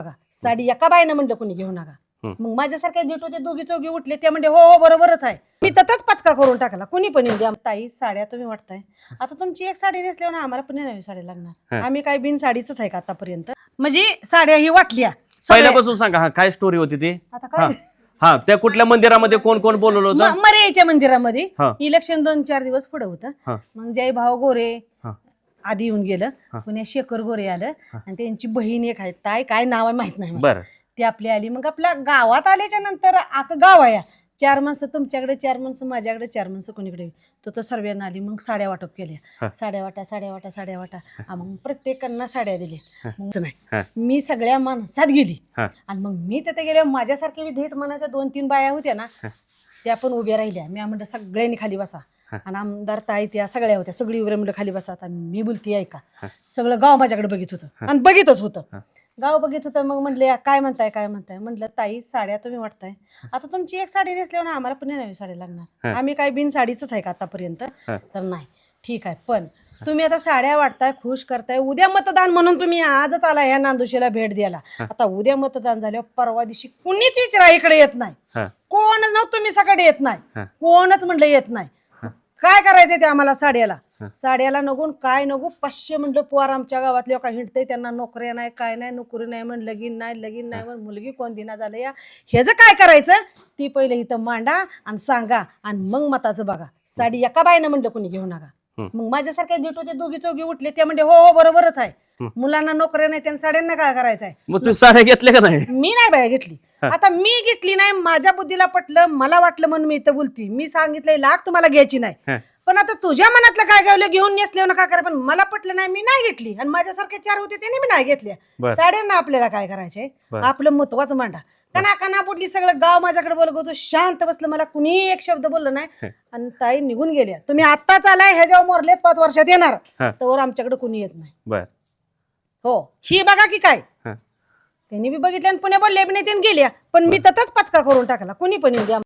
बघा साडी एका बाईनं म्हणलं कोणी घेऊ नका. मग माझ्यासारख्या जेट होते दोघी चौघी उठले ते म्हणजे हो हो बरोबरच आहे. मी ततच पचका करून टाकला. कोणी पण येऊ द्या. ताई साड्या तुम्ही वाटताय. आता तुमची एक साडी नेसल्यावर ना आम्हाला पण नवी साडी लागणार. आम्ही काय बिन साडीच आहे का आतापर्यंत? म्हणजे साड्या ही वाटल्या. पहिल्यापासून सांगा हा काय स्टोरी होती ती? आता हा काय? हा. त्या कुठल्या मंदिरामध्ये कोण कोण बोलवलं होतं? मरेच्या मंदिरामध्ये. इलेक्शन दोन चार दिवस पुढे होतं. मग जय भाऊ गोरे. आधी येऊन गेलं. पुण्या शेखर गोरे आलं. आणि त्यांची बहीण एक आहे. ताई काय नाव आहे माहीत नाही मला. बर. ती आपली आली. मग आपल्या गावात आल्याच्यानंतर आक गाव आहे. चार माणसं तुमच्याकडे चार माणसं माझ्याकडे चार माणसं कोणीकडे. तो तर सर्वांना आली. मग साड्या वाटप. केल्या. साड्या वाटा साड्या वाटा साड्या वाटा. मग प्रत्येकांना साड्या दिल्या. मग हा. नाही. मी सगळ्या माणसात गेली. हा. आणि मग मी तिथे गेले माझ्यासारखे बी धेट मनाच्या दोन तीन बाया होत्या ना त्या पण उभ्या राहिल्या. मी म्हणलं सगळ्यांनी खाली बसा. आणि आमदार ताई त्या सगळ्या होत्या. सगळी उभ्या म्हणलं खाली बसा आता मी बोलती ऐका. सगळं गाव माझ्याकडे बघित होतं. आणि बघितच होतं. गाव बघित होतं मग म्हणले काय म्हणताय काय म्हणताय? म्हणलं ताई साड्या तुम्ही वाटताय. आता तुमची एक साडी नेसल्यावर ना आम्हाला पण नाही नवी साडी लागणार. आम्ही काय बिन साडीच आहे का आतापर्यंत? तर नाही. ठीक आहे पण तुम्ही आता साड्या वाटताय खुश करताय. उद्या मतदान म्हणून तुम्ही आजच आला ह्या नांदुशीला भेट द्यायला. आता उद्या मतदान झाल्यावर परवा दिवशी कुणीच विचारा इकडे येत नाही. कोणच नव्हतं तुम्ही सकाळी येत नाही. कोणच म्हणलं येत नाही. काय करायचंय ते आम्हाला साड्याला? साड्याला नगून काय नगू? पाचशे म्हणलं पोर आमच्या गावातले का हिंडते त्यांना नोकऱ्या नाही काय नाही नोकरी नाही म्हण लगीन नाही लगीन नाही म्हण मुलगी कोण दिना झालं या? ह्याचं काय करायचं? ती पहिले इथं मांडा आणि सांगा आणि मग मताचं बघा. साडी एका बाईनं म्हणलं कोणी घेऊ नका. मग माझ्यासारख्या जेट होते दोघी चौघी उठले ते म्हणजे हो हो बरोबरच आहे. मुलांना नोकऱ्या नाही त्यांना साड्यांना काय करायचं आहे? मग तुम्ही साड्या घेतल्या का नाही? मी नाही बाया घेतली. आता मी घेतली नाही माझ्या बुद्धीला पटलं मला वाटलं म्हणून मी इथं बोलती. मी सांगितलंय लाख तुम्हाला घ्यायची नाही. पण आता तुझ्या मनातलं काय गावलं? घेऊन नेसले ना काय करा. पण मला पटलं नाही मी नाही घेतली. आणि माझ्यासारखे चार होते त्यांनी मी नाही घेतल्या. बर. साड्यांना आपल्याला काय करायचंय? बर. आपलं महत्वाचं मांडा. कना कना बुडली सगळं गाव माझ्याकडे बोलत होतो शांत बसलं. मला कुणी एक शब्द बोललं नाही. आणि ताई निघून गेल्या. तुम्ही आत्ताच आलाय ह्याच्यावर मोरलेत पाच वर्षात येणार. हं. तर आमच्याकडे कुणी येत नाही. बर. हो. ही बघा की काय. हं. त्यांनी बी बघितलं आणि पुण्या बोलले बी नाही त्यांनी गेल्या. पण मी ततच पचका करून टाकला. कुणी पण येऊ द्या.